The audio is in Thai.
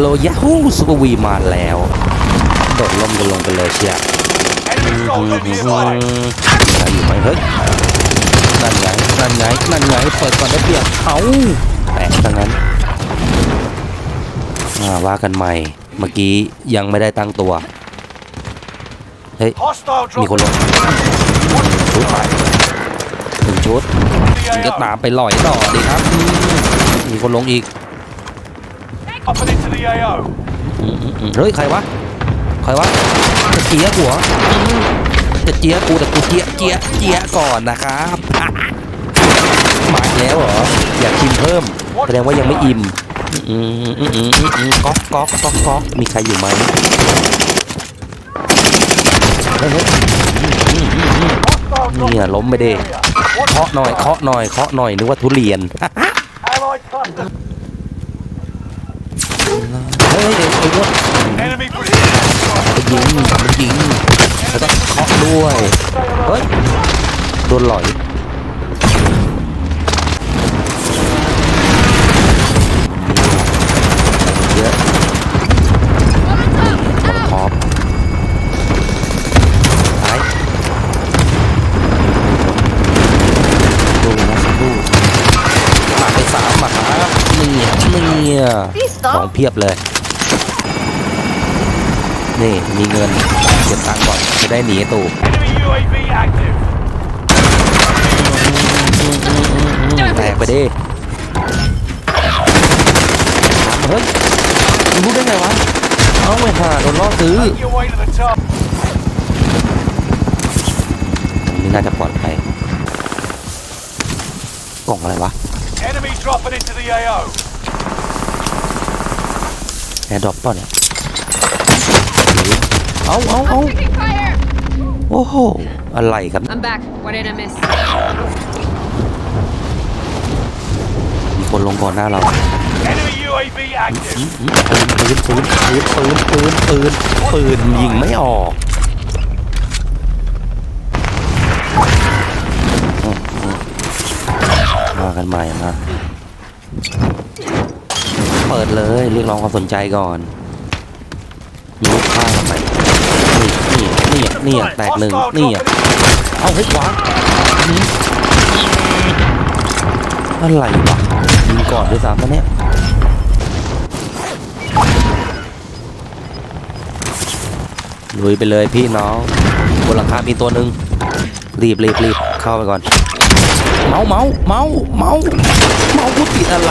ฮัลโหลยาฮูซูเปอร์วีมาแล้ว โดดล่มกันลงไปเลยเชีย Enemy soldier มี nearby. ใครอยู่ไหมเฮ้ยนั่นไงนั่นไงนั่นไงเปิดก่อนได้เปรียบเอาแตะซะงั้นอ่าว่ากันใหม่ เมื่อกี้ยังไม่ได้ตั้งตัว เฮ้ย มีคนลงชุดไปหนึ่งชุดมันก็ตามไปลอยต่อดีครับ มีคนลงอีก Dropping into the AO. อืมอืมอืมเฮ้ยใครวะใครวะจะเจี๊ยกหัวอืมจะเจี๊ยกกูแต่กูเจี๊ยเจี๊ยเจี๊ยก่อนนะครับมาอีกแล้วเหรออยากชิมเพิ่มแสดงว่ายังไม่อิ่มอืมอืมอืมอืมอืมอืมก๊อกก๊อกก๊อกก๊อกมีใครอยู่ไหมเฮ้ยเฮ้ยอืมอืมอืม Hostile เนี่ย dropping ล้มไป into ดิ the area. เคาะหน่อยเคาะหน่อยเคาะหน่อยนึกว่าทุเรียน Allied cluster. เฮ้ยไอ้วุ้นยิงไปยิงแล้วก็เคาะด้วย เฮ้ย โดนหลอย นี่ของเพียบเลย นี่มีเงินเก็บตังค์ก่อนจะได้หนีไอ้ตู่ Enemy UAV active. แตกไปดิเฮ้ยมึงรู้ได้ไงวะ เอาไปหาโดนล่อซื้อ Make your way to the top. นี่น่าจะปลอดภัยกล่องอะไรวะ Enemy dropping into the AO. แอร์ดรอปเปล่าเนี่ยเอาเอาเอา Taking fire! โอ้โห อะไรครับ I'm back. What did I miss? มีคนลงก่อนหน้าเรา Enemy UAV active. อืมอืมปืนปืนปืนปืนปืนปืนปืนยิงไม่ออกอืมอืมมากันใหม่นะ เปิดเลยเรียกร้องความสนใจก่อนมีลูกค้าทำไมนี่นี่นี่นี่แตกหนึ่งนี่ dropping. เอาให้ขวาอืมอะไรวะยิงก่อนด้วยซ้ำนะเนี่ยลุยไปเลยพี่น้องบนหลังคามีตัวหนึ่งรีบรีบรีบเข้าไปก่อน เมาเมาเมาเมาเมากูติดอะไร